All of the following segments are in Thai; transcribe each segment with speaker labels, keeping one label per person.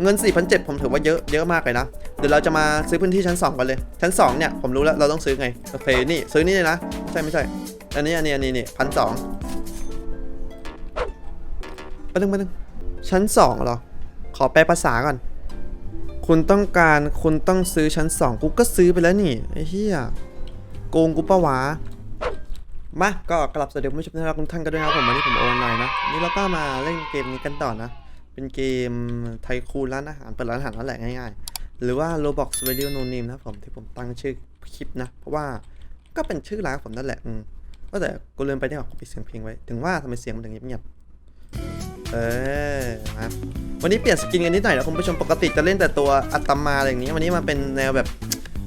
Speaker 1: เงิน 4,700 ผมถือว่าเยอะเยอะมากเลยนะ เดี๋ยวเราจะมาซื้อพื้นที่ชั้น 2 กันเลย ชั้น 2 เนี่ย ผมรู้แล้วเราต้องซื้อไง โอเค นี่ ซื้อนี่เลยนะ ใช่ไม่ใช่ อันนี้ อันนี้ อันนี้นี่พันสองมาดึงมาดึงชั้น2เหรอ ขอแปลภาษาก่อน คุณต้องการคุณต้องซื้อชั้น 2 กูก็ซื้อไปแล้วนี่ ไอ้เหี้ย โกงกูปะวะมา ก็กลับสวัสดีคุณผู้ชมที่รักทุกท่านกันด้วยนะผมวันนี้ผมโอนไลน์นะ นี่เราก็มาเล่นเกมนี้กันต่อนะ เป็นเกมไทคูร้านอาหารเปิดร้านอาหารนั่นแหละง่ายๆ หรือว่า Roblox Radio No Name นะครับผมที่ผมตั้งชื่อคลิปนะ เพราะว่าก็เป็นชื่อร้านผมนั่นแหละอืมก็แต่กูลืมไปที่ผมปิดเสียงเพลงไว้ ถึงว่าทำไมเสียงมันถึงเงียบๆเออมาวันนี้เปลี่ยนสกินกันนิดหน่อยนะคุณผู้ชมปกติจะเล่นแต่ตัวอัตมาอะไรอย่างนี้ วันนี้มาเป็นแนวแบบ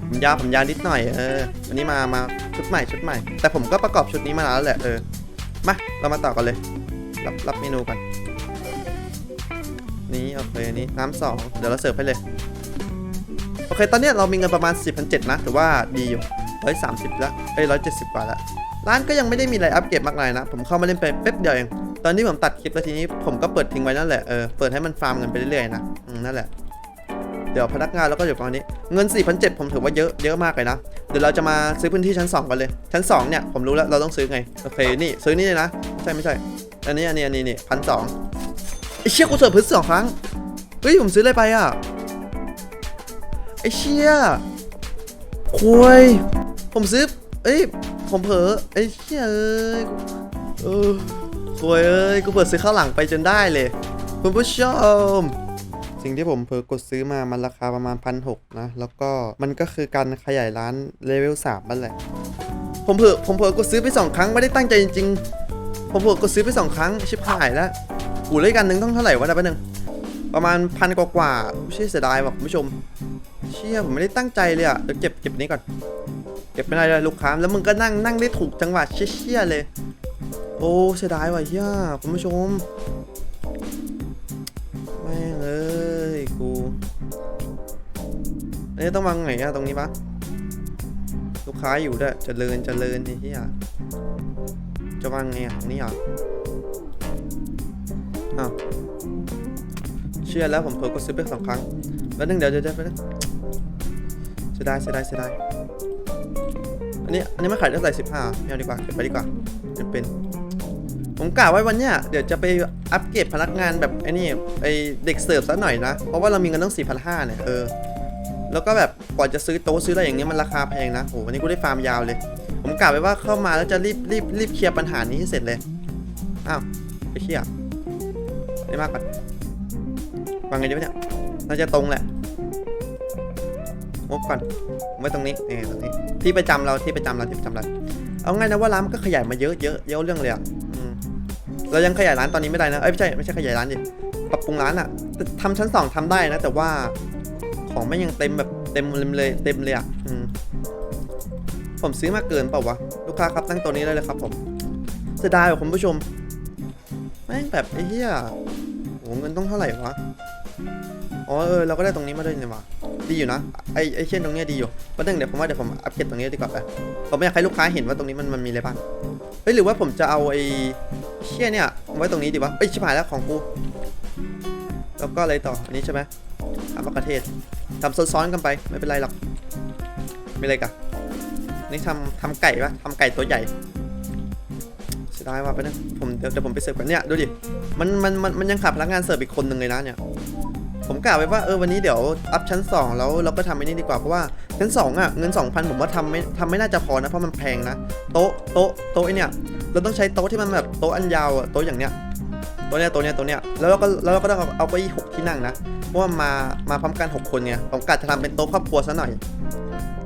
Speaker 1: ผมยาวผมยาวนิดหน่อยเออวันนี้มามาชุดใหม่ชุดใหม่ แต่ผมก็ประกอบชุดนี้มาแล้วแหละเออมาเรามาต่อกันเลย รับรับเมนูกัน นี่โอเคนี่น้ำสองเดี๋ยวเราเสิร์ฟให้เลย โอเค ตอนนี้เรามีเงินประมาณ4,700นะถือว่าดีอยู่ร้อยสามสิบละเอ้ยร้อยเจ็ดสิบกว่าละร้านก็ยังไม่ได้มีอะไรอัปเกรดมากมายนะ ผมเข้ามาเล่นไปแป๊บเดียวเอง ตอนที่ผมตัดคลิปแล้วทีนี้ผมก็เปิดทิ้งไว้นั่นแหละ เออ เปิดให้มันฟาร์มเงินไปเรื่อยๆนะอืมนั่นแหละ เดี๋ยวพนักงานแล้วก็เดี๋ยวประมาณนี้ เงิน 4,700 ผมถือว่าเยอะเยอะมากเลยนะ เดี๋ยวเราจะมาซื้อพื้นที่ชั้น 2 กันเลย ชั้น 2 เนี่ย ผมรู้แล้วเราต้องซื้อไง โอเค นี่ซื้อนี่เลยนะ ใช่ไม่ใช่ อันนี้อันนี้อันนี้นี่พันสอง เชี่ยกูเสิร์ฟพื้นสองครั้ง เฮ้ย ผมซื้ออะไรไปอะ ไอ้เชี่ยคุยผมซื้อ เอ้ย ผมเผลอไอ้เชี่ยเอ้ยเออคุยเอ้ย กูเปิดซื้อข้าวหลังไปจนได้เลย คุณผู้ชม สิ่งที่ผมเผลอกดซื้อมามันราคาประมาณพันหกนะ แล้วก็มันก็คือการขยายร้านเลเวลสามนั่นแหละ ผมเผลอผมเผลอกดซื้อไปสองครั้งไม่ได้ตั้งใจจริงๆผมเผลอกดซื้อไปสองครั้งชิบหายแล้ว กูเลยกันหนึ่งต้องเท่าไหร่วะนะแป๊บนึงประมาณพันกว่าๆไม่ใช่เสียดายว่ะคุณผู้ชม เชี่ยผมไม่ได้ตั้งใจเลยอะเดี๋ยวเก็บเก็บนี้ก่อน เก็บไม่ได้เลยลูกค้าแล้วมึงก็นั่งนั่งได้ถูกจังหวะเชี่ยเลย โอ้เสียดายว่ะเฮียคุณผู้ชมแม่งเอ้ยกูอันนี้ต้องวางไหนอะตรงนี้ปะลูกค้าอยู่ด้วยเจริญเจริญไอ้เหี้ยจะวางไงอะตรงนี้เหร อ้าวเชื่อแล้วผมเผลอกดซื้อไปสองครั้ง แล้วนึงเดี๋ยวเดี๋ยวเดี๋ยวไปนะเสียดายเสียดายเสียดายอันนี้อันนี้ไม่ขายได้เท่าไหร่สิบห้าไม่เอาดีกว่าเก็บไปดีกว่าเป็นเป็น ผมกะไว้วันเนี้ยเดี๋ยวจะไปอัปเกรดพนักงานแบบไอ้นี่ไอเด็กเสิร์ฟซะหน่อยนะ เพราะว่าเรามีเงินตั้ง4 5 0 0เนี่ยเออแล้วก็แบบก่อนจะซื้อโต๊ะซื้ออะไรอย่างเงี้ยมันราคาแพงนะโหวันนี้กูได้ฟาร์มยาวเลย ผมกะไว้ว่าเข้ามาแล้วจะรีบรีบรีบเคลียร์ปัญหานี้ให้เสร็จเลยอ้าวไปเคลียร์ ได้มากกว่อนวางไงดีวะเนี่ยน่าจะตรงแหละงบก่อนไว้ตรงนี้เออตรงนี้ ที่ประจำเราที่ประจำเราที่ประจำเราเอาง่ายนะว่าร้านมันก็ขยายมาเยอะเยอะเยอะเรื่องเลยอะเรายังขยายร้านตอนนี้ไม่ได้นะ เอ้ยไม่ใช่ไม่ใช่ขยายร้านดิ ปรับปรุงร้านอะแต่ทำชั้นสองทำได้นะ แต่ว่าของไม่ยังเต็มแบบเต็มเลยเต็มเลยอะผมซื้อมาเกินเปล่าวะ ลูกค้าครับตั้งตัวนี้ได้เลยครับผมเสียดายคุณผู้ชม แม่งแบบไอ้เหี้ยโหเงินต้องเท่าไหร่วะ อ๋อเออเราก็ได้ตรงนี้มาด้วยนี่ว่าดีอยู่นะ ไอไอเช่นตรงเนี้ยดีอยู่ประเด็นงเดี๋ยวผมว่าเดี๋ยวผมอัปเกรดตรงนี้ดีกว่าไปผมไม่อยากให้ลูกค้าเห็นว่าตรงนี้มันมันมีอะไรบ้าง เฮ้ยหรือว่าผมจะเอาไอเชี่ยเนี่ยไว้ตรงนี้ดีวะเอ้ยชิบหายแล้วของกู แล้วก็อะไรต่อ อันนี้ใช่ไหมทำมะเขือเทศทำซ้อนๆกันไปไม่เป็นไรหรอก ไม่อะไรกันนี่ทำทำไก่ปะทำไก่ตัวใหญ่ ยดายว่ะไปนะผมเดี๋ยวเดี๋ยวผมไปเสิร์ฟกันเนี่ยดูดิมันมันมันมันยังขาดพนักงานเสิร์ฟอีกคนหนึ่งเลยนะเนี่ยผมกะไว้ว่าเออวันนี้เดี๋ยวอัพชั้น 2 แล้วเราก็ทำไอ้นี่ดีกว่าเพราะว่าชั้น2อะเงิน 2,000 ผมว่าทำไม่ทำไม่น่าจะพอนะเพราะมันแพงนะโต๊ะโต๊ะโต๊ะไอเนี่ยเราต้องใช้โต๊ะที่มันแบบโต๊ะอันยาวอะโต๊ะอย่างเนี้ยโต๊ะเนี้ยโต๊ะเนี้ยโต๊ะเนี้ยแล้วเราก็แล้วเราก็ต้องเอาเอาเก้าอี้หกที่นั่งนะเพราะว่ามามาพร้อมกันหกคนไงผมกะจะทำเป็นโต๊ะครอบครัวซะหน่อย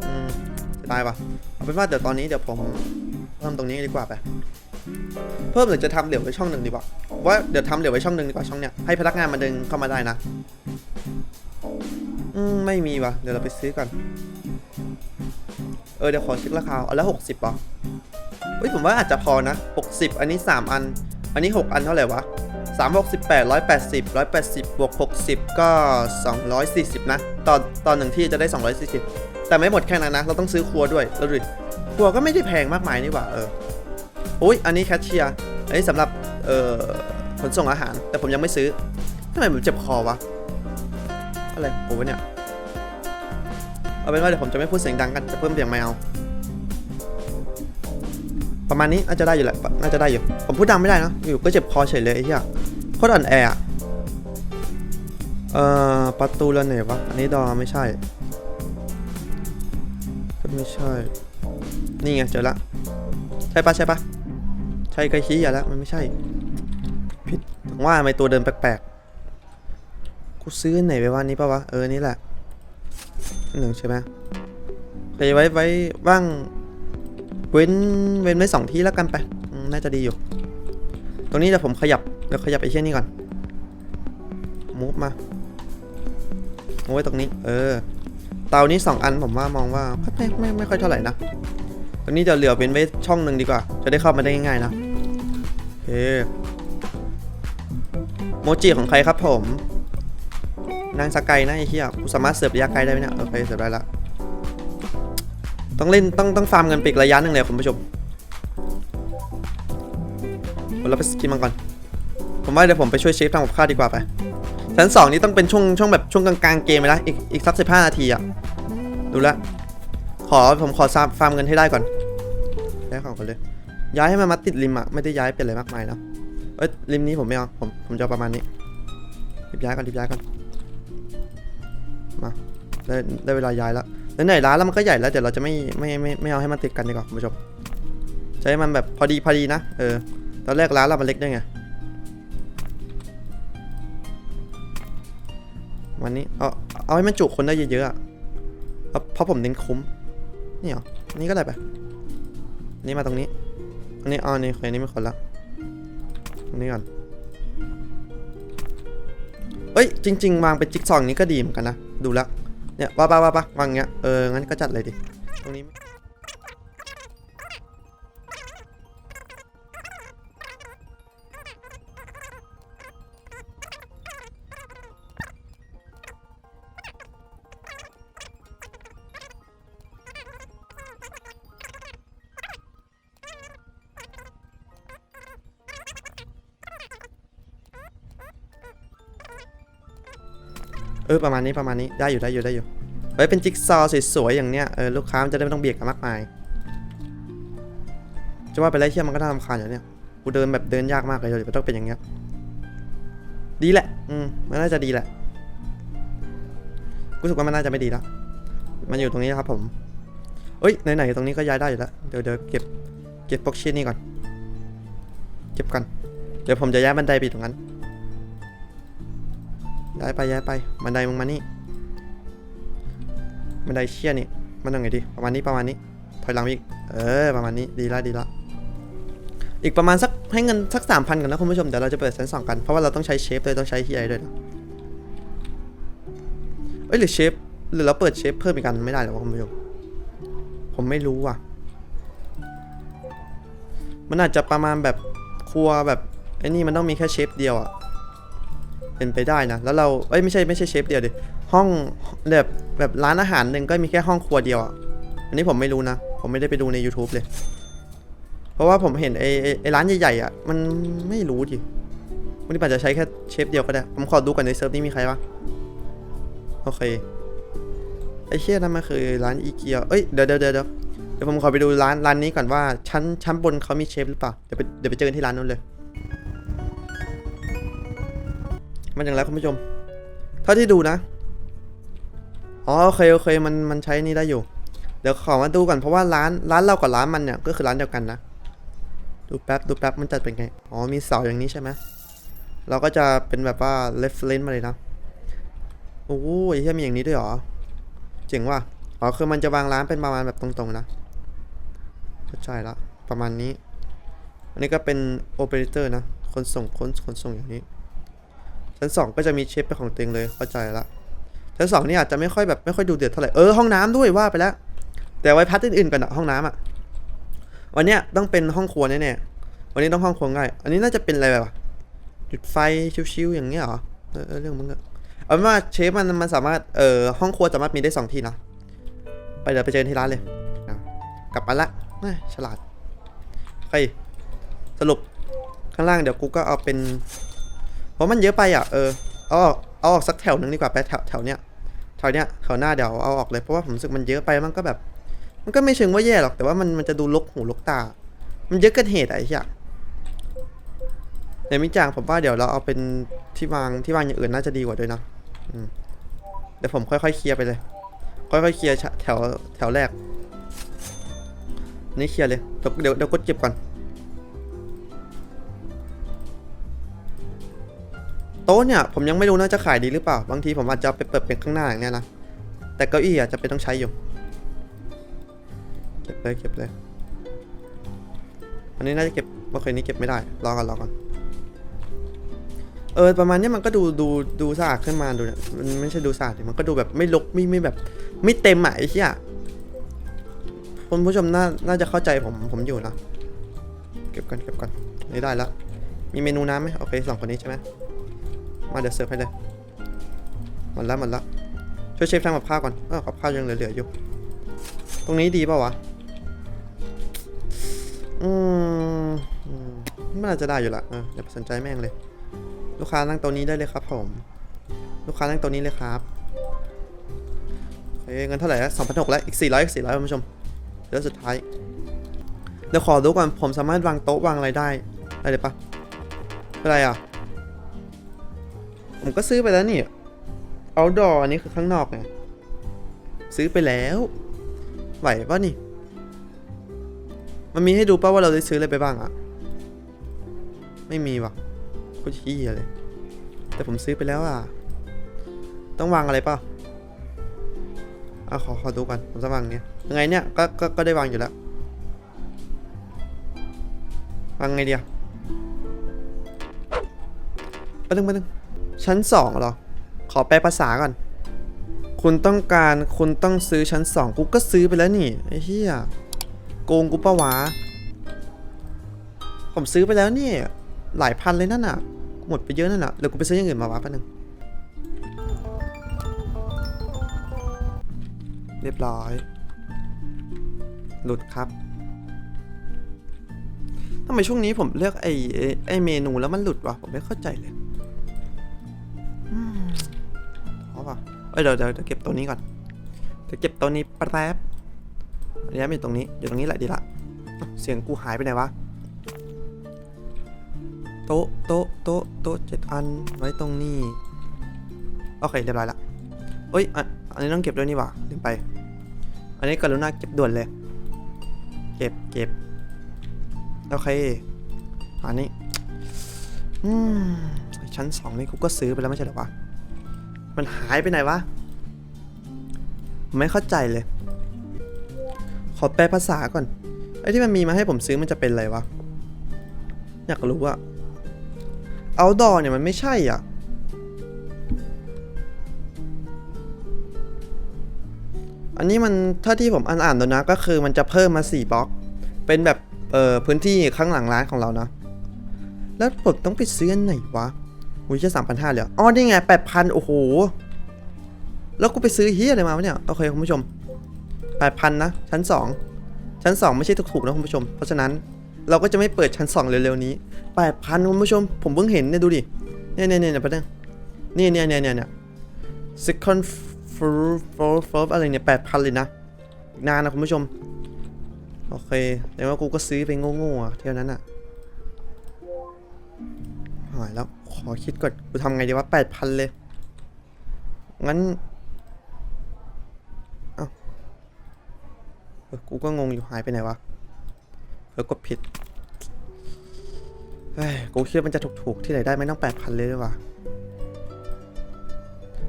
Speaker 1: อืมจะตายปะเอาเป็นว่าเดี๋ยวตอนนี้เดี๋ยวผมเพิ่มตรงนี้ดีกว่าไป เพิ่มหรือจะทำเหลือไว้ช่องหนึ่งดีกว่าว่าเดี๋ยวทำเหลือไว้ช่องหนึ่งดีกว่าช่องเนี้ยให้พนักงานมาเดินเข้ามาได้นะอืมไม่มีว่ะเดี๋ยวเราไปซื้อก่อนเออเดี๋ยวขอเช็คราคาเอาแล้วหกสิบป่ะเฮ้ยผมว่าอาจจะพอนะหกสิบอันนี้สามอัน อันนี้หกอันเท่าไหร่วะสามหกสิบแปดร้อยแปดสิบร้อยแปดสิบบวกหกสิบก็สองร้อยสี่สิบนะตอนตอนหนึ่งที่จะได้สองร้อยสี่สิบแต่ไม่หมดแค่นั้นนะ เราต้องซื้อครัวด้วยแล้วดูดิครัวก็ไม่ได้แพงมากมายนี่หว่าเออ อุ้ยอันนี้แคชเชียร์อันนี้สำหรับเอ่อขนส่งอาหาร แต่ผมยังไม่ซื้อทำไมผมเจ็บคอวะอะไรโอ้เนี่ย เอาเป็นว่าเดี๋ยวผมจะไม่พูดเสียงดังกัน จะเพิ่มเสียงไม่เอา ประมาณนี้น่าจะได้อยู่แหละ น่าจะได้อยู่ ผมพูดดังไม่ได้นะ อยู่ก็เจ็บคอเฉยเลยไอ้เหี้ยโคตรอ่อนแออะเอ่อประตูล้วไหนวะ อันนี้ดอไม่ใช่ ก็ไม่ใช่ นี่ไงเจอละ ใช่ปะใช่ปะ ใช่ไกลชี้อย่าล้วมันไม่ใช่ ผิดว่าทำไมตัวเดิมแปลกๆ กูซื้อไหนไปวันนี้ปะวะ เออ นี่แหละหนึ่งใช่ไหมไปไว้ไว้ว่าง เว้นเว้นไว้สองที่แล้วกันไป น่าจะดีอยู่ ตรงนี้เดี๋ยวผมขยับ เดี๋ยวขยับไอ้เช่นนี้ก่อน มูฟมาเอาไว้ตรงนี้ เออ เตานี้สองอันผมว่ามองว่าไม่ไม่ไม่ค่อยเท่าไหร่นะ ตรงนี้จะเหลือเว้นไว้ช่องหนึ่งดีกว่า จะได้เข้ามาได้ง่ายๆนะโอเคโมจิของใครครับผม นางสกายนะไอ้เหี้ยกูสามารถเสิร์ฟระยะไกลได้ไหมเนี่ยโอเคเสิร์ฟได้ละต้องเล่นต้องต้องฟาร์มเงินปีกระยะหนึ่งเลยคุณผู้ชมเราไปกินมันก่อน ผมว่าเดี๋ยวผมไปช่วยเชฟทำกับข้าวดีกว่าไปชั้นสองนี่ต้องเป็นช่วงช่วงแบบช่วงกลางๆเกมไปล้วอีกอีกสักสิบห้านาทีอะดูลวขอผมขอฟาร์มเงินให้ได้ก่อน ได้ของก่อนเลย ย้ายให้มันมาติดริมอะไม่ได้ย้ายเป็นอะไรมากมายนะเอ้ยริมนี้ผมไม่เอาผมผมจะเอาประมาณนี้รีบย้ายก่อนรีบย้ายก่อนมาได้ได้เวลาย้ายแล้วไหนๆร้านแล้วมันก็ใหญ่แล้วเดี๋ยวเราจะไม่ไม่ไม่ไม่เอาให้มันติดกันดีกว่าคุณผู้ชมใช้มันแบบพอดีพอดีนะเออตอนแรกร้านเรามันเล็กด้วยไงวันนี้เอาเอาให้มันจุคนได้เยอะๆอะเอาเพราะผมเน้นคุ้มนี่เหรอนี่ก็ได้ไป นี่มาตรงนี้ อันนี้อ๋อนี่เคยนี่ไม่คนละ ตรงนี้ก่อน เอ้ย จริง ๆ วางเป็นจิ๊กซอว์อย่างนี้ก็ดีเหมือนกันนะ ดูแล้วเนี่ยว่าปะว่าปะวางเงี้ย เออ งั้นก็จัดเลยดิ ตรงนี้ เออประมาณนี้ประมาณนี้ได้อยู่ได้อยู่ได้อยู่เฮ้ยเป็นจิ๊กซอว์สวยๆอย่างเนี้ยเออลูกค้ามันจะได้ไม่ต้องเบียดกันมากมายจะว่าไปแล้วเที่ยมันก็น่ารำคาญอย่างเนี้ยกูเดินแบบเดินยากมากเลยเดี๋ยวต้องเป็นอย่างเงี้ยดีแหละ อืมมันน่าจะดีแหละกูรู้สึกว่ามันน่าจะไม่ดีแล้วมันอยู่ตรงนี้ครับผมเอ้ยไหนๆตรงนี้ก็ย้ายได้อยู่แล้วเดี๋ยวเดี๋ยวเก็บเก็บพวกชิ้นนี้ก่อน เก็บก่อนเดี๋ยวผมจะย้ายบันไดไปตรงนั้น ย้ายไปย้ายไปบันไดมึงมานี่บันไดเชี่ยนี่มันยังไงดีประมาณนี้ประมาณนี้ถอยหลังอีกเออประมาณนี้ดีละดีละอีกประมาณสักให้เงินสักสามพันกันนะคุณผู้ชมเดี๋ยวเราจะเปิดชั้นสองกันเพราะว่าเราต้องใช้เชฟด้วยต้องใช้ที่ไอด้วยนะเอ้ยหรือเชฟหรือเราเปิดเชฟเพิ่มอีกกันไม่ได้หรอวะคุณผู้ชมผมไม่รู้อะ มันอาจจะประมาณแบบครัวแบบไอ้นี่มันต้องมีแค่เชฟเดียวอะ เป็นไปได้นะ แล้วเราเอ้ยไม่ใช่ไม่ใช่เชฟเดียวดิ ห้องแบบแบบร้านอาหารหนึ่งก็มีแค่ห้องครัวเดียวอะ อันนี้ผมไม่รู้นะ ผมไม่ได้ไปดูใน YouTube เลย เพราะว่าผมเห็นไอ้ไอ้ร้านใหญ่ๆอะ มันไม่รู้ดิวันนี้ปัจจะใช้แค่เชฟเดียวก็ได้ ผมขอดูก่อนในเซิร์ฟนี้มีใครวะ โอเค ไอ้เชี่ยนั่นมันคือร้านอีเกีย เอ้ยเดี๋ยวเดี๋ยวเดี๋ยวเดี๋ยวเดี๋ยวผมขอไปดูร้านร้านนี้ก่อนว่าชั้นชั้นบนเขามีเชฟหรือเปล่า เดี๋ยวไปเดี๋ยวไปเจอกันที่ร้านนู้นเลย มันย่างไรคุณผู้ชมเท่าที่ดูนะ อ๋อโอเคโอเคมันมันใช้นี่ได้อยู่ เดี๋ยวขอมาดูก่อนเพราะว่าร้านร้านเรากับร้านมันเนี่ยก็คือร้านเดียวกันนะ ดูแป๊บดูแป๊บมันจัดเป็นไง อ๋อมีเสาอย่างนี้ใช่ไหมเราก็จะเป็นแบบว่า reference มาเลยนะ โอ้ยเฮียมีอย่างนี้ด้วยเหรอ เจ๋งว่ะ อ๋อคือมันจะวางร้านเป็นประมาณแบบตรงๆนะ เข้าใจละประมาณนี้ อันนี้ก็เป็นโอเปอเรเตอร์นะ คนส่งคนคนส่งอย่างนี้ ชั้นสองก็จะมีเชฟเป็นของตัวเองเลยเข้าใจละชั้นสองนี่อาจจะไม่ค่อยแบบไม่ค่อยดูเดือดเท่าไหร่เออห้องน้ำด้วยว่าไปแล้ว แต่ไว้พัดอื่นๆกันอะห้องน้ำอะวันเนี้ยต้องเป็นห้องครัวแน่ๆวันนี้ต้องห้องครัวง่าย อันนี้น่าจะเป็นอะไรแบบจุดไฟชิวๆอย่างเงี้ยเหรอเออเออเรื่องมึงอะเอาเป็นว่าเชฟมันมันสามารถเอ่อห้องครัวสามารถมีได้สองที่นะไปเดี๋ยวไปเจอที่ร้านเลยกลับมาละแม่ฉลาดเฮ้ยสรุปข้างล่างเดี๋ยวกูก็เอาเป็น เพราะมันเยอะไปอะเออเอ๋ออกเอาออกสักแถวหนึ่งดีกว่าไปแถวแถวเนี้ยแถวเนี้ยแถวหน้าเดี๋ยวเอาออกเลยเพราะว่าผมรู้สึกมันเยอะไปมันก็แบบ มันก็ไม่เชิงว่าแย่หรอกแต่ว่ามันมันจะดูลกหูลกตา มันเยอะเกินเหตุอะไอ้เหี้ยเดี๋ยวมิจางผมว่าเดี๋ยวเราเอาเป็นที่วางที่วางอย่างอื่นน่าจะดีกว่าด้วยนะเดี๋ยวผมค่อยๆเคลียร์ไปเลย ค่อยๆเคลียร์แถวแถวแรก นี่เคลียร์เลยเดี๋ยวเดี๋ยวเดี๋ยวกดเก็บก่อน โต๊ะเนี่ยผมยังไม่รู้น่าจะขายดีหรือเปล่า บางทีผมอาจจะเอาไปเปิดเป็นข้างหน้าอย่างเนี้ยนะ แต่เก้าอี้อาจจะเป็นต้องใช้อยู่ เก็บเลยเก็บเลย อันนี้น่าจะเก็บโอเคนี้เก็บไม่ได้ รอก่อนรอก่อน เออประมาณนี้มันก็ดูดูดูสะอาดขึ้นมาดูเนี่ยมันไม่ใช่ดูสะอาดมันก็ดูแบบไม่รกไม่ไม่แบบ ไม่เต็มอะไอ้เหี้ยคุณผู้ชมน่าน่าจะเข้าใจผมผมอยู่นะ เก็บก่อนเก็บก่อนนี่ได้แล้วมีเมนูน้ำไหมโอเคสองคนนี้ใช่ไหม มาเดี๋ยวเสิร์ฟให้เลยหมดแล้วหมดแล้วช่วยเชฟทำกับข้าวก่อนเออกับข้าวยังเหลือๆอยู่ ตรงนี้ดีป่าวะอืมมไม่น่าจะได้อยู่ละเอออย่าไปสนใจแม่งเลย ลูกค้านั่งโต๊ะนี้ได้เลยครับผม ลูกค้านั่งโต๊ะนี้เลยครับโอเคเงินเท่าไหร่ล้วสองพันหกแล้ว อีกสี่ร้อยอีกสี่ร้อยคุณผู้ชมเดี๋ยวสุดท้าย เดี๋ยวขอดูก่อน ผมสามารถวางโต๊ะวางอะไรได้ได้เลยปะอะไรอะ ผมก็ซื้อไปแล้วนี่ outdoor อันนี้คือข้างนอกไงซื้อไปแล้ว ไหวป่ะนี่ มันมีให้ดูป่ะว่าเราได้ซื้ออะไรไปบ้างอะไม่มีว่ะโคตรขี้ยเลย แต่ผมซื้อไปแล้วอะต้องวางอะไรป่ะอะขอขอดูกันผมจะวางเนี้ยยังไงเนี่ยก็ก็ก็ได้วางอยู่แล้ววางไงเดียวไปนึงไปนึง ชั้นสองเหรอ ขอแปลภาษาก่อน คุณต้องการคุณต้องซื้อชั้นสองกูก็ซื้อไปแล้วนี่ ไอ้เหี้ยโกงกูปะวะ ผมซื้อไปแล้วนี่ หลายพันเลยนั่นน่ะ หมดไปเยอะนั่นน่ะเดี๋ยวกูไปซื้ออย่างอื่นมาวะแป๊บนึงเรียบร้อย หลุดครับทำไมช่วงนี้ผมเลือกไอ้ไอ้ไอ้เมนูแล้วมันหลุดวะผมไม่เข้าใจเลย เอ้ยเดี๋ยวเดี๋ยวเดี๋ยวเก็บตัวนี้ก่อนเดี๋ยวเก็บตัวนี้แป๊บอันนี้มันอยู่ตรงนี้อยู่ตรงนี้แหละดีละเสียงกูหายไปไหนวะโต๊ะโต๊ะโต๊ะโต๊ะเจ็ดอันไว้ตรงนี้โอเคเรียบร้อยละเอ้ยอันนี้ต้องเก็บด้วยนี่ว่าลืมไป อันนี้กรุณาเก็บด่วนเลย เก็บเก็บโอเคอันนี้อืมชั้นสองนี่กูก็ซื้อไปแล้วไม่ใช่หรอวะ มันหายไปไหนวะ ไม่เข้าใจเลย ขอแปลภาษาก่อน ไอ้ที่มันมีมาให้ผมซื้อมันจะเป็นอะไรวะ อยากรู้อะ outdoor เนี่ยมันไม่ใช่อะ อันนี้มันถ้าที่ผมอ่านอ่านๆดูนะก็คือมันจะเพิ่มมา 4บล็อก เป็นแบบเอ่อพื้นที่ข้างหลังร้านของเรานะ แล้วผมต้องไปซื้ออันไหนวะ อุ้ยแค่สามพันห้าเลยอ๋อนี่ไงแปดพันโอ้โห แล้วกูไปซื้อเฮียอะไรมาวะเนี่ย โอเคคุณผู้ชมแปดพันนะ ชั้นสองชั้นสองไม่ใช่ถูกๆนะคุณผู้ชม เพราะฉะนั้นเราก็จะไม่เปิดชั้นสองเร็วๆนี้แปดพันคุณผู้ชม ผมเพิ่งเห็นเนี่ยดูดิ เนี่ยเนี่ยเนี่ยประเด็นนี่เนี่ยเนี่ยเนี่ยเนี่ย second floor floor floor อะไรเนี่ยแปดพันเลยนะ นานนะคุณผู้ชม โอเค แต่ว่ากูก็ซื้อไปโง่ๆเท่านั้นอะหายแล้ว ขอคิดก่อนกูทำไงดีวะแปดพันเลย งั้น เอ้าเออกูก็งงอยู่หายไปไหนวะเออกดผิดเฮ้ยกูคิดว่ามันจะถูกๆที่ไหนได้ไม่ต้องแปดพันเลยด้วยวะ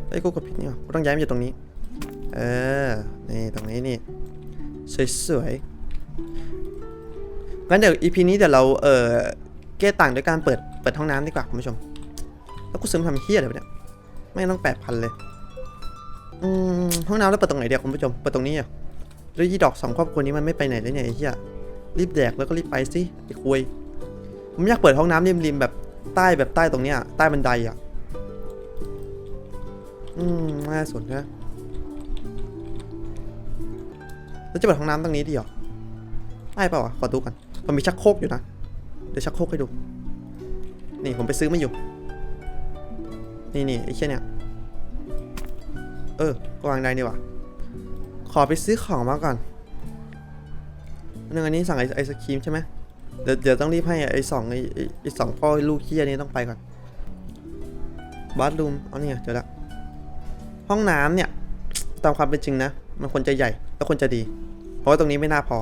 Speaker 1: เฮ้ยกูกดผิดนี่วะกูต้องย้ายมาอยู่ตรงนี้ เออ นี่ตรงนี้นี่ สวยๆงั้นเดี๋ยว EP นี้เดี๋ยวเราเออแก้ต่างด้วยการเปิดเปิดห้องน้ำดีกว่าคุณผู้ชม แล้วกูซื้อมาทำเฮี้ยอะไรวะเนี่ย ไม่ต้องแปดพันเลย อืมห้องน้ำแล้วเปิดตรงไหนเดียวคุณผู้ชม เปิดตรงนี้อะแล้วยี่ดอกสองครอบครัวนี้มันไม่ไปไหนเลยเนี่ยไอ้เหี้ย รีบแดกแล้วก็รีบไปสิไอ้คุย ผมอยากเปิดห้องน้ำริมๆแบบใต้แบบใต้ตรงเนี้ยใต้บันไดอะ อืมน่าสนนะแล้วจะเปิดห้องน้ำตรงนี้ดีเหรอได้เปล่าวะขอดูกันมันมีชักโครกอยู่นะ เดี๋ยวชักโครกให้ดู นี่ผมไปซื้อมาอยู่ นี่นี่ไอ้เชี่ยเนี่ย เออกวางได้นี่ว่าขอไปซื้อของมาก่อนอันนึงอันนี้สั่งไอไอศครีมใช่ไหมเดี๋ยวเดี๋ยวต้องรีบให้ไอสองไอไอ้สองพ่อลูกเคียนี้ต้องไปก่อนบัตรูมเอาเนี่ยเจอละห้องน้ำเนี่ย ตามความเป็นจริงนะ มันควรจะใหญ่แล้วควรจะดี เพราะว่าตรงนี้ไม่น่าพอ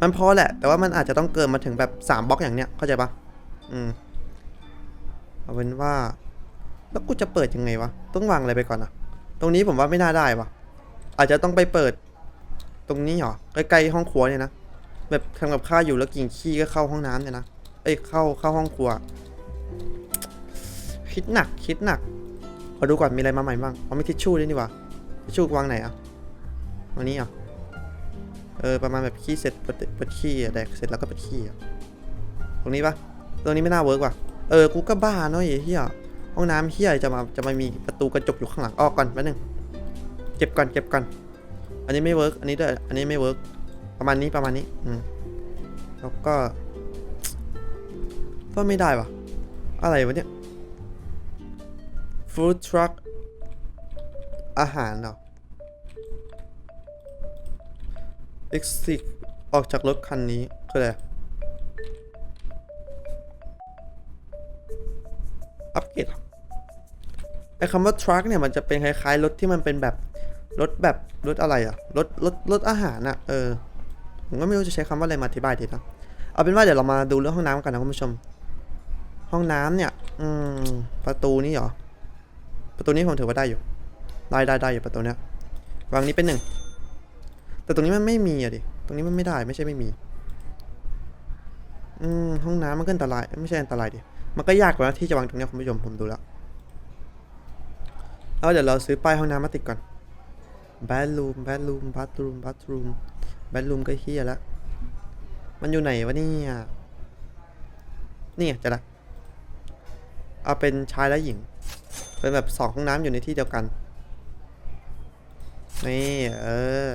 Speaker 1: มันพอแหละ แต่ว่ามันอาจจะต้องเกินมาถึงแบบสามบล็อกอย่างเนี้ยเข้าใจปะอืมเอาเป็นว่า แล้วกูจะเปิดยังไงวะ ต้องวางอะไรไปก่อนอะตรงนี้ผมว่าไม่น่าได้วะอาจจะต้องไปเปิด ตรงนี้เหรอ ใกล้ๆห้องครัวเนี่ยนะ แบบทำกับข้าวอยู่แล้วกินขี้ก็เข้าห้องน้ำเนี่ยนะ เอ้ยเข้าเข้าห้องครัว คิดหนักคิดหนักขอดูก่อนมีอะไรมาใหม่บ้างเอาไม่ทิชชู่ด้วยนี่ว่าทิชชู่วางไหนอะวางนี้เหรอะเออประมาณแบบขี้เสร็จเปิดเปิดขี้แดกเสร็จแล้วก็เปิดขี้ตรงนี้ปะตรงนี้ไม่น่าเวิร์กว่ะ เออกูก็บ้าเนาะไอ้เหี้ย ห้องน้ำเหี้ยจะมาจะมามีประตูกระจกอยู่ข้างหลังออกก่อนแป๊บนึงเก็บก่อนเก็บก่อน อันนี้ไม่เวิร์กอันนี้ด้วยอันนี้ไม่เวิร์กประมาณนี้ประมาณนี้ อืมแล้วก็ ก็ไม่ได้วะอะไรวะเนี่ยฟู้ดทรัคอาหารเหรอ exit ออกจากรถคันนี้คืออะไร ไอ้คำว่า truck เนี่ยมันจะเป็นคล้ายๆรถที่มันเป็นแบบรถแบบรถอะไรอะรถรถรถอาหารอะเออผมก็ไม่รู้จะใช้คำว่าอะไรมาอธิบายดีนะเอาเป็นว่าเดี๋ยวเรามาดูเรื่องห้องน้ำกันนะคุณผู้ชม ห้องน้ำเนี่ย อืมประตูนี่เหรอประตูนี้ผมถือว่าได้อยู่ ได้ได้ได้อยู่ประตูเนี้ยวางนี้เป็นหนึ่งแต่ตรงนี้มันไม่มีอะดิตรงนี้มันไม่ได้ไม่ใช่ไม่มี อืมห้องน้ำมันก็อันตราย ไม่ใช่อันตรายดิมันก็ยากกว่าที่จะวางตรงเนี้ยคุณผู้ชมผมดูแล้ว แล้วเดี๋ยวเราซื้อป้ายห้องน้ำมาติดก่อน bedroom bedroom bathroom bathroom bedroom ก็เฮียล้วมันอยู่ไหนวะเนี่ยนี่ไงจะละ เอาเป็นชายและหญิง เป็นแบบสองห้องน้ำอยู่ในที่เดียวกัน นี่เออ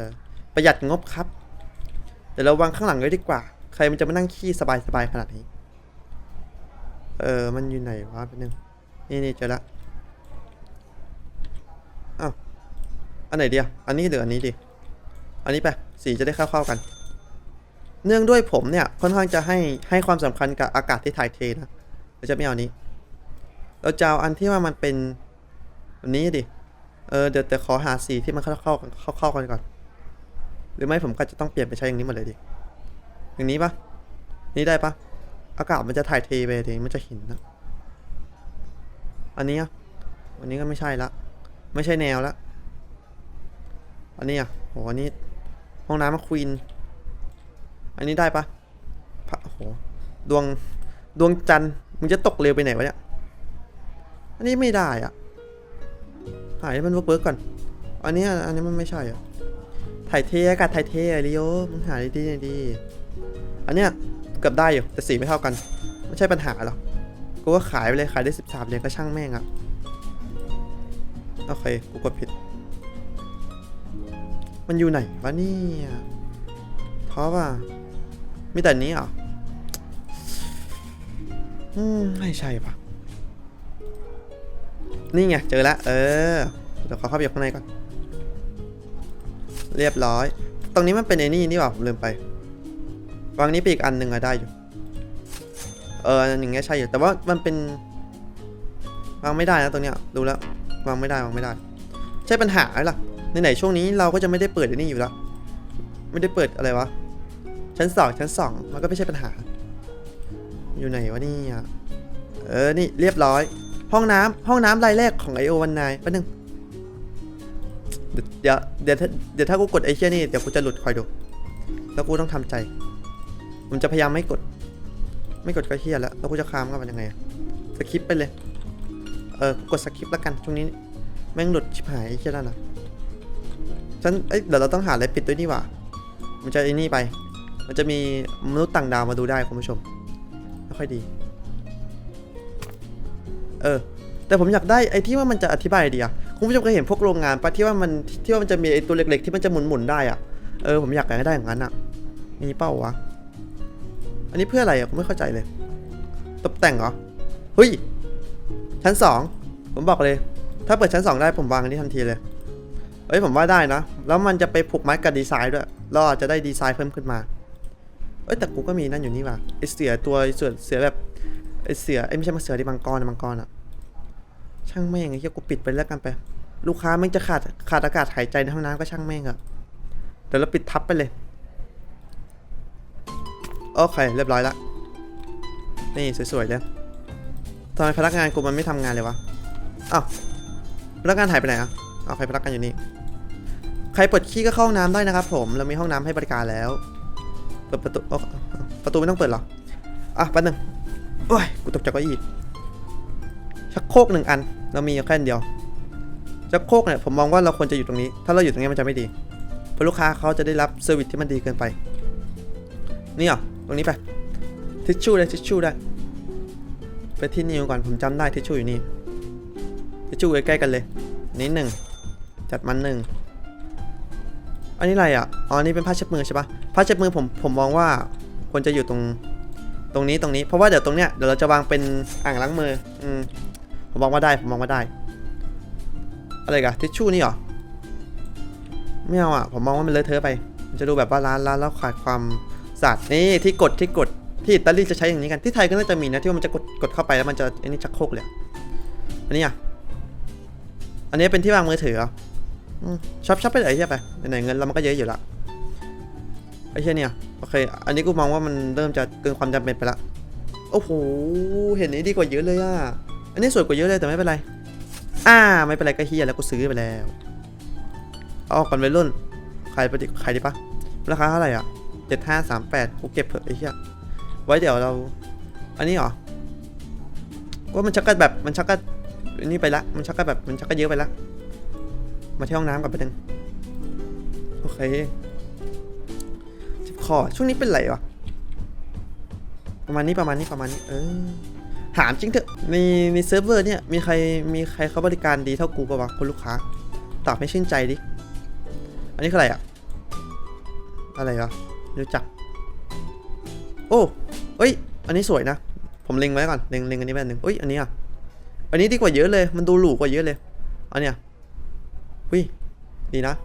Speaker 1: ประหยัดงบครับ เดี๋ยวเราวางข้างหลังเลยดีกว่า ใครมันจะมานั่งขี้สบายๆขนาดนี้ เออ มันอยู่ไหนวะเป็นหนึ่งนี่นี่เจอละอ้าว อันไหนเดีอะอันนี้หรืออันนี้ดี อันนี้ไปสีจะได้เข้าๆกัน เนื่องด้วยผมเนี่ยค่อนข้างจะให้ให้ความสำคัญกับอากาศที่ถ่ายเทนะเราจะไม่เอานี้ เราจะเอาอันที่ว่ามันเป็นแบบนี้ดิ เออเดี๋ยวแต่ขอหาสีที่มันเข้าเข้าเข้าเข้ากันก่อน หรือไม่ผมก็จะต้องเปลี่ยนไปใช้อย่างนี้หมดเลยดิ อย่างนี้ปะนี่ได้ปะอากาศมันจะถ่ายเทไปดิมันจะเห็นนะ อันนี้อะอันนี้ก็ไม่ใช่ละ ไม่ใช่แนวละ อันนี้อะโหอันนี้ ห้องน้ำมาควีน อันนี้ได้ปะพระโห ดวง ดวงจันทร์ มึงจะตกเร็วไปไหนวะเนี่ย อันนี้ไม่ได้อะ หายมันเวิร์กก่อน อันนี้ อันนี้มันไม่ใช่อะ ถ่ายเทอากาศถ่ายเทอะลิโอมึงหาดีๆดี อันเนี้ยเกือบได้อยู่ แต่สีไม่เท่ากัน ไม่ใช่ปัญหาหรอก กูก็ขายไปเลย ขายได้สิบสามเหรียญก็ช่างแม่งอะ โอเค กูกดผิด มันอยู่ไหนวะเนี่ยเพราะว่ามีแต่นี้เหรออืมไม่ใช่ปะนี่ไงเจอแล้วเออเดี๋ยวขอเข้าไปอยู่ข้างในก่อน เรียบร้อย ตรงนี้มันเป็นไอ้นี่นี่หว่าผมลืมไปวางนี้ไปอีกอันหนึ่งอะได้อยู่ เอออันอย่างเงี้ยใช่อยู่แต่ว่ามันเป็นวางไม่ได้นะตรงเนี้ยดูแล้ววางไม่ได้วางไม่ได้ ใช่ปัญหาไหมล่ะ ไหนๆช่วงนี้เราก็จะไม่ได้เปิดอ้นี่อยู่แล้ว ไม่ได้เปิดอะไรวะ ชั้นสองชั้นสองมันก็ไม่ใช่ปัญหา อยู่ไหนวะนี่ยเออ นี่เรียบร้อย ห้องน้ำห้องน้ำรายแรกของ IO วันนายแป๊บนึงเดี๋ยวเดี๋ยว เดี๋ยวถ้าเดี๋ยวถ้ากูกดไอเชี่ยนี่ เดี๋ยวกูจะหลุดคอยดู แล้วกูต้องทำใจ ผมจะพยายามไม่กด ไม่กดก็เฮียแล้ว แล้วกูจะค้ามกับมันยังไงอะสคิปไปเลย เออ กดสคิปแล้วกัน ช่วงนี้ แม่งหลุดชิบหายไอเชี่ยนั่นนะ ฉันเอ้ยเดี๋ยวเราต้องหาอะไรปิดด้วยนี่หว่ามันจะไอ้นี่ไป มันจะมีมนุษย์ต่างดาวมาดูได้คุณผู้ชมไม่ค่อยดี เออ แต่ผมอยากได้ไอ้ที่ว่ามันจะอธิบายดีอะคุณผู้ชมเคยเห็นพวกโรงงานปะที่ว่ามันที่ว่ามันจะมีไอ้ตัวเล็ก ๆ ที่มันจะหมุนๆได้อะเออผมอยากได้อย่างนั้นอะมีเป้าวะ อันนี้เพื่ออะไรอะผมไม่เข้าใจเลย ตกแต่งเหรอเฮ้ยชั้นสองผมบอกเลย ถ้าเปิดชั้นสองได้ผมวางอันนี้ทันทีเลย เอ้ยผมว่าได้นะ แล้วมันจะไปผูกไม้กับดีไซน์ด้วย เราอาจจะได้ดีไซน์เพิ่มขึ้นมา เอ้ยแต่กูก็มีนั่นอยู่นี่ว่ะไอเสือตัวเสือเสือแบบไอเสือไอยไม่ใช่มาเสือที่มังกรนะมังกรอะช่างแม่งไอ้เหี้ยกูปิดไปแล้วกันไป ลูกค้าแม่งจะขาดขาดอากาศหายใจในห้องน้ำก็ช่างแม่งอะเดี๋ยวเราปิดทับไปเลยโอเคเรียบร้อยละนี่สวยๆเลยทำไมพนักงานกูมันไม่ทำงานเลยวะอ้าวพนักงานหายไปไหนอะอ้าวใครพนักงานอยู่นี่ ใครปวดขี้ก็เข้าห้องน้ำได้นะครับ ผมเรามีห้องน้ำให้บริการแล้วเปิดประตูอ๋อประตูไม่ต้องเปิดหรออะแป๊บนึงโอ้ยกูตกจากเก้าอี้ชักโครกหนึ่งอัน เรามีแค่อันเดียวชักโครกเนี่ยผมมองว่าเราควรจะอยู่ตรงนี้ ถ้าเราอยู่ตรงนี้มันจะไม่ดีเพราะลูกค้าเขาจะได้รับเซอร์วิสที่มันดีเกินไป นี่เหรอตรงนี้ไปทิชชู่ได้ทิชชู่ได้ไปที่นิวก่อนผมจำได้ทิชชู่อยู่นี่ทิชชู่ใกล้ๆกันเลยนี่หนึ่งจัดมันหนึ่ง อันนี้อะไรอะ อ๋อนี่เป็นผ้าเช็ดมือใช่ปะผ้าเช็ดมือผมผมมองว่าควรจะอยู่ตรงตรงนี้ตรงนี้ เพราะว่าเดี๋ยวตรงเนี้ยเดี๋ยวเราจะวางเป็นอ่างล้างมือ อืมผมมองว่าได้ผมมองว่าได้ อะไรกันทิชชู่นี่เหรอ ไม่เอาอะ ผมมองว่ามันเลอะเทอะไป มันจะดูแบบว่าร้านร้านแล้วขาดความสะอาดนี่ที่กดที่กดที่อิตาลีจะใช้อย่างนี้กัน ที่ไทยก็น่าจะมีนะที่มันจะกดกดเข้าไปแล้วมันจะอันนี้ชักโครกเลย อันนี้อะ อันนี้เป็นที่วางมือถือออืม ช็อปช็อปไปไหนเฮียไปไหนๆเงินเรามันก็เยอะอยู่ละไอ้เชี่ยเนี่ยโอเค อันนี้กูมองว่ามันเริ่มจะเกินความจำเป็นไปละโอ้โหเห็นนี้ดีกว่าเยอะเลยอะอันนี้สวยกว่าเยอะเลยแต่ไม่เป็นไร อ่า ไม่เป็นไรก็เฮียแล้วกูซื้อไปแล้วเอาออกก่อนวัยรุ่นขายไปดิขายดีปะราคาเท่าไหร่อะเจ็ดห้าสามแปดกูเก็บเถอะไอ้เหี้ยไว้เดี๋ยวเรา อันนี้เหรอว่ามันชักกะแบบมันชักกะอันนี้ไปละมันชักกะแบบมันชักกะเยอะไปละ มาที่ห้องน้ำกันไปหนึ่งโอเคเจ็บคอช่วงนี้เป็นไรวะประมาณนี้ประมาณนี้ประมาณนี้เออถามจริงเถอะในในเซิร์ฟเวอร์เนี่ยมีใครมีใครเขาบริการดีเท่ากูปะวะคุณลูกค้า ตอบให้ชื่นใจดิ อันนี้คืออะไรอะอะไรวะรู้จัก โอ้เอ้ย อันนี้สวยนะ ผมเล็งไว้ก่อนเล็งเล็งอันนี้ไว้อันหนึ่งเอ้ยอันนี้อะอันนี้ดีกว่าเยอะเลย มันดูหรูกว่าเยอะเลยอันเนี้ย วิดีนะ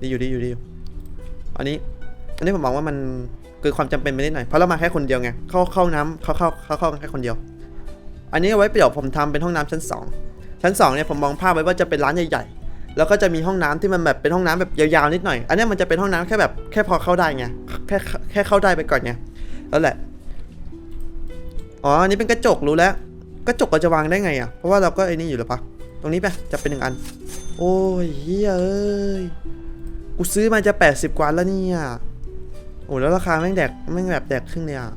Speaker 1: ดีอยู่ดีอยู่ดีอยู่อันนี้ อันนี้ผมมองว่ามันเกินความจำเป็นไปนิดหน่อยเพราะเรามาแค่คนเดียวไงเข้าเข้าน้ำเข้าเข้าเข้าเข้ากันแค่คนเดียว อันนี้เอาไว้เดี๋ยวผมทำเป็นห้องน้ำชั้นสองชั้นสองเนี่ยผมมองภาพไว้ว่าจะเป็นร้านใหญ่ๆแล้วก็จะมีห้องน้ำที่มันแบบเป็นห้องน้ำแบบยาวๆนิดหน่อย อันนี้มันจะเป็นห้องน้ำแค่แบบแค่พอเข้าได้ไงแค่แค่เข้าได้ไปก่อนไงแล้วแหละอ๋ออันนี้เป็นกระจกรู้แล้วกระจกเราจะวางได้ไงอะเพราะว่าเราก็ไอ้นี่อยู่หรือปะ ตรงนี้ไปจะเป็นหนึ่งอัน โอ้ยเฮ้ยเอ้ยกูซื้อมาจะ 80 กว่าแล้วเนี่ยโอ้แล้วราคาแม่งแดกแม่งแบบแดกครึ่งเลยอะ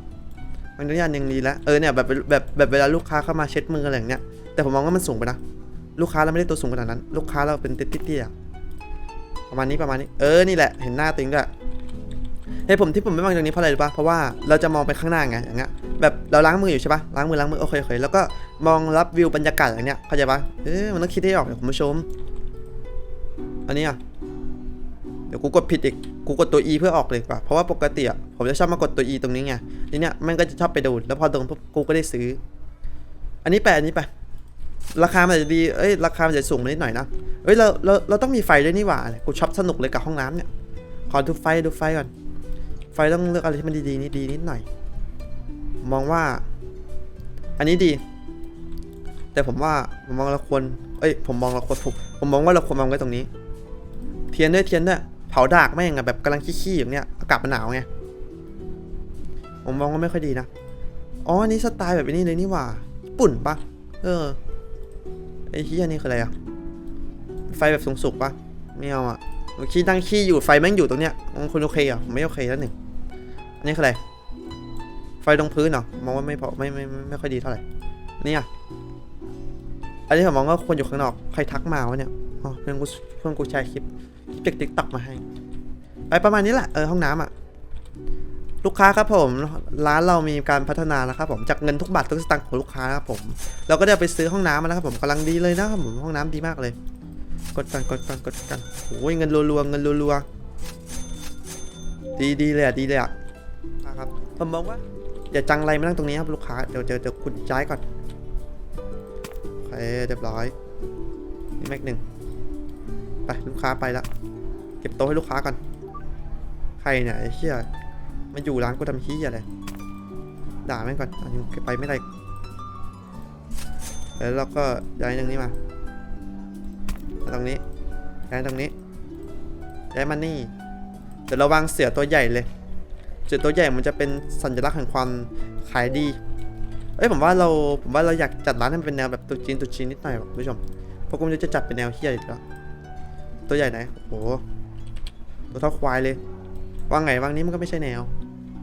Speaker 1: มันนี้อันยังดีแล้วเออเนี่ยแบบแบบแบบเวลาลูกค้าเข้ามาเช็ดมืออะไรอย่างเงี้ยแต่ผมมองว่ามันสูงไปนะลูกค้าเราไม่ได้ตัวสูงขนาดนั้น ลูกค้าเราเป็นเตี้ยๆอะประมาณนี้ประมาณนี้ เออนี่แหละเห็นหน้าติงด้วยเหตุผมที่ผมไม่วางตรงนี้เพราะอะไรรู้ปะเพราะว่าเราจะมองไปข้างหน้าไงอย่างเงี้ย แบบเราล้างมืออยู่ใช่ปะล้างมือล้างมือโอเคโอเคแล้วก็มองรับวิวบรรยากาศอย่างเนี้ยเข้าใจปะเออมันต้องคิดให้ออกเดี๋ยวคุณผู้ชม อันนี้อะเดี๋ยวกูกดผิดอีกกูกดตัว E เพื่อออกเลยกว่าเพราะว่าปกติอะผมจะชอบมากดตัว E ตรงนี้ไงทีเนี้ยมันก็จะชอบไปดูดแล้วพอโดนปุ๊บกูก็ได้ซื้อ อันนี้ไปอันนี้ไปราคามันจะดี เอ้ย ราคามันจะสูงนิดหน่อยนะ เอ้ย เรา เรา เราต้องมีไฟด้วยนี่หว่า กูชอบสนุกเลยกับห้องน้ำเนี่ย ขอดูไฟ ดูไฟก่อน ไฟต้องเลือกอะไรที่มันดีๆนี่ดีนิดหน่อย มองว่า อันนี้ดี แต่ผมว่าผมมองเราควรเอ้ยผมมองเราควรผมผมมองว่าเราควรวางไว้ตรงนี้ เทียนด้วยเทียนด้วยเผาดากแม่งอะแบบกำลังขี้ๆอย่างเนี้ยอากาศมันหนาวไงผมมองว่าไม่ค่อยดีนะอ๋ออันนี้สไตล์แบบนี้เลยนี่หว่าญี่ปุ่นปะเออไอ้ที่อันนี้คืออะไรอะไฟแบบสูงสุกปะไม่เอาอะขี้ตั้งขี้อยู่ไฟแม่งอยู่ตรงเนี้ยคุณโอเคอะไม่โอเคแล้วหนึ่งอันนี้คืออะไร ไฟตรงพื้นเหรอมองว่าไม่พอไม่ไม่ไม่ไม่ค่อยดีเท่าไหร่เนี่ยอันนี้ผมมองว่าควรอยู่ข้างนอกใครทักมาวะเนี่ยอ๋อเพื่อนกูเพื่อนกูแชร์คลิปเด็กติ๊กตักมาให้ไปประมาณนี้แหละเออห้องน้ำอะลูกค้าครับผมร้านเรามีการพัฒนาแล้วครับผมจากเงินทุกบาททุกสตางค์ของลูกค้าครับผมเราก็ได้ไปซื้อห้องน้ำมาแล้วครับผมกำลังดีเลยนะครับผมห้องน้ำดีมากเลย กดกันกดกันกดกันโอ้ยเงินรัวๆเงินรัวๆดีดีเลยอะดีเลยอะครับผมมองว่า อย่าจังไรมานั่งตรงนี้ครับลูกค้า เดี๋ยวเดี๋ยวเดี๋ยวคุณย้ายก่อนโอเคเรียบร้อยนี่แม็กหนึ่งไปลูกค้าไปละเก็บโต๊ะให้ลูกค้าก่อนใครเนี่ยไอ้เหี้ยมาอยู่ร้านกูทำเหี้ยอะไรด่าแม่งก่อนอยังไปไม่ได้แล้วเราก็ย้ายตรงนี้มามา ตรงนี้ย้ายตรงนี้ย้ายมานี่เดี๋ยวเราวางเสือตัวใหญ่เลย เสือตัวใหญ่มันจะเป็นสัญลักษณ์แห่งความขายดี เอ้ยผมว่าเราผมว่าเราอยากจัดร้านให้มันเป็นแนวแบบตุ๊จีนตุ๊จีนนิดหน่อยคุณผู้ชมเพราะกูไม่รู้จะจัดเป็นแนวเฮียอีกแล้วตัวใหญ่ไหนโอ้โหตัวเท่าควายเลย วางไงวางนี้มันก็ไม่ใช่แนว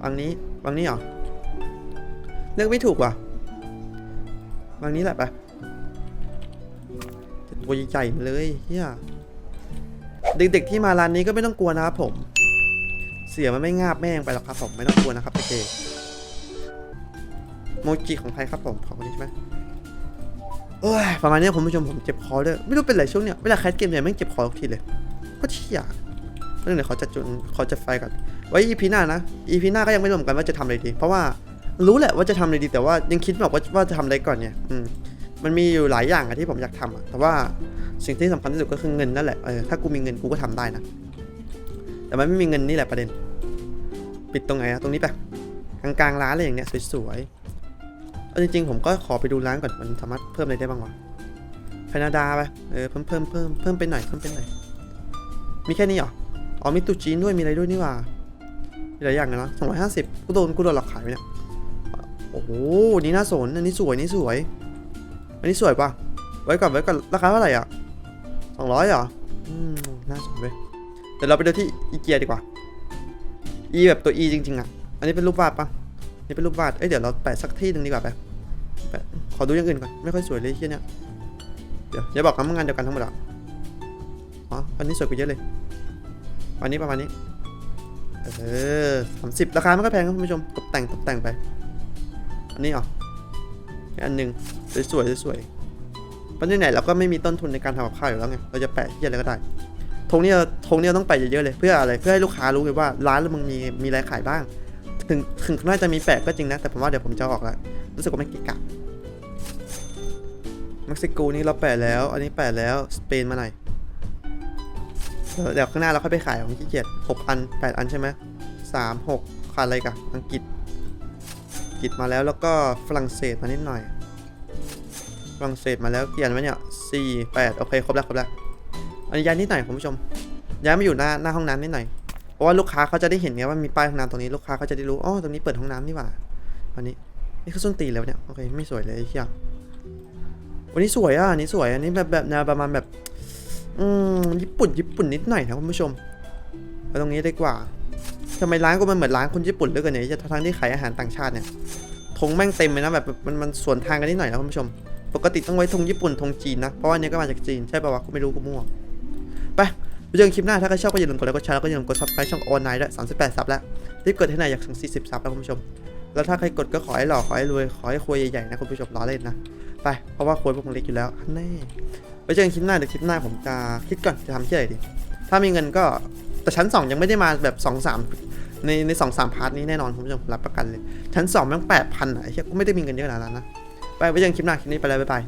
Speaker 1: วางนี้วางนี้เหรอเลือกไม่ถูกว่ะวางนี้แหละปะตัวใหญ่เลยเฮียเด็กๆที่มาร้านนี้ก็ไม่ต้องกลัวนะครับผม เสียมันไม่งาบแม่งไปหรอกครับผมไม่ต้องกลัวนะครับเด็กๆโมจิของใครครับผมของคนนี้ใช่ไหมโอ้ยประมาณนี้คุณผู้ชมผมเจ็บคอด้วยไม่รู้เป็นไรช่วงเนี้ยเวลาแคสเกมเนี่ยแม่งเจ็บคอทุกทีเลยก็เชี่ยเรื่องเดี๋ยวเขาจะจุนขาจะไฟก่อนไว้ EP หน้านะ EP หน้าก็ยังไม่รู้เหมือนกันว่าจะทำอะไรดี เพราะว่ารู้แหละว่าจะทำอะไรดีแต่ว่ายังคิดไม่ออกว่าว่าจะทำอะไรก่อนเนี่ยอืมมันมีอยู่หลายอย่างอะที่ผมอยากทำอะแต่ว่าสิ่งที่สำคัญที่สุดก็คือเงินนั่นแหละเออถ้ากูมีเงินกูก็ทำได้นะ แต่มันไม่มีเงินนี่แหละประเด็น ปิดตรงไหนอะตรงนี้ไปกลางกลางๆร้านอะไรอย่างเงี้ยสวยๆเอาจริงๆ ผมก็ขอไปดูร้านก่อนมันสามารถเพิ่มอะไรได้บ้างวะแคนาดาไปเออเพิ่มเพิ่มเพิ่มเพิ่มไปหน่อยเพิ่มไปหน่อยมีแค่นี้เหรออ๋อมีตุ๊จีนด้วยมีอะไรด้วยนี่ว่ามีหลายอย่างเลยนะสองร้อยห้าสิบกูโดนกูโดนหลอกขายไปเนี่ยโอ้โหนี่น่าสนอันนี้สวยนี่สวย อันนี้สวยปะไว้ก่อนไว้ก่อนราคาเท่าไหร่อะสองร้อยเหรออืมน่าสนเว้ย ดี๋ยวเราไปดูที่อีเกียดีกว่าอีแบบตัว E จริงๆอะ อันนี้เป็นรูปวาดปะนี่เป็นรูปวาด เอ้ยเดี๋ยวเราแปะสักที่หนึ่งดีกว่าไปแปะขอดูอย่างอื่นก่อน ไม่ค่อยสวยเลยที่เนี่ยเดี๋ยวอย่าบอกกันว่างานเดียวกันทั้งหมดอะอ๋ออันนี้สวยกว่าเยอะเลยอันนี้ประมาณนี้ เออสามสิบราคาไม่ค่อยแพงครับคุณผู้ชม ตกแต่งตกแต่งไป อันนี้เหรออีกอันหนึ่งสวยๆสวยๆเพราะไหนเราก็ไม่มีต้นทุนในการทำกับข้าวอยู่แล้วไง เราจะแปะที่อะไรก็ได้ ธงนี้เราธงนี้เราต้องแปเยอะๆเลยเพื่ออะไรเพื่อให้ลูกค้ารู้เลยว่าร้านเรามึงมีมีอะไรขายบ้าง ถึงถึงน่าจะมีแปะก็จริงนะ แต่ผมว่าเดี๋ยวผมจะออกล้วรู้สึกว่าไม่เกิกะเม็กซิโกนี่เราแปะแล้ว อันนี้แปะแล้วสเปนมาหน่อยเดี๋ยวข้างหน้าเราค่อยไปขายของขี้เกียจหกอันแปดอันใช่ไหมสามหกขาดอะไรกันอังกฤษอังกฤษมาแล้วแล้วก็ฝรั่งเศสมานิดหน่อยฝรั่งเศสมาแล้วเกี่ยนไหมเนี่ยสี่แปดโอเคครบแล้วครบแล้ว อันนี้ย้ายนิดหน่อยคุณผู้ชม ย้ายมาอยู่หน้าหน้าห้องน้ำนิดหน่อย เพราะว่าลูกค้าเขาจะได้เห็นไงว่ามีป้ายห้องน้ำตรงนี้ ลูกค้าเขาจะได้รู้ อ๋อ ตรงนี้เปิดห้องน้ำนี่หว่า วันนี้ นี่คือส้นตีนแล้วเนี่ย โอเค ไม่สวยเลยไอ้เหี้ยวันนี้สวยอะ อันนี้สวย อันนี้แบบแบบแนวประมาณแบบ อืม ญี่ปุ่น ญี่ปุ่นนิดหน่อยนะคุณผู้ชมไปตรงนี้ดีกว่าทำไมร้านกูมันเหมือนร้านคนญี่ปุ่นเหลือเกินเนี่ยจะทั้งที่ขายอาหารต่างชาติเนี่ยธงแม่งเต็มเลยนะแบบมันมันสวนทางกันนิดหน่อยนะคุณผู้ชม ปกติต้องไว้ธงญี่ปุ่นธงจีนนะ เพราะว่าอันนี้ก็มาจากจีนใช่ป่าวะกูไม่รู้กูมั่ว ไปเจอกันคลิปหน้าถ้าใครชอบก็อย่าลืมกดไลค์กดแชร์แล้วก็อย่าลืมกดซับสไครต์ช่องออนไลน์ด้วย38ซับแล้วรีบกดให้หน่อยอยากถึง40ซับแล้วคุณผู้ชม แล้วถ้าใครกดก็ขอให้หล่อขอให้รวยขอให้ครัวใหญ่ๆนะคุณผู้ชมล้อเล่นนะไปเพราะว่าครัวพวกผมเล็กอยู่แล้วแน่ไปเจอกันคลิปหน้าเดี๋ยวคลิปหน้าผมจะคิดก่อนจะทำที่อะไหนดี ถ้ามีเงินก็แต่ชั้น2ยังไม่ได้มาแบบ2 3ในในสองสามพาร์ทนี้แน่นอนคุณผู้ชมรับประกันเลยชั้น2แม่งแปดพันอะไอ้เหี้ยกูไม่ได้มีเงินเยอะขนาดนั้นนะไปไปเจอกันคลิปหน้าคลิปนี้ไปเลยบ๊ายบาย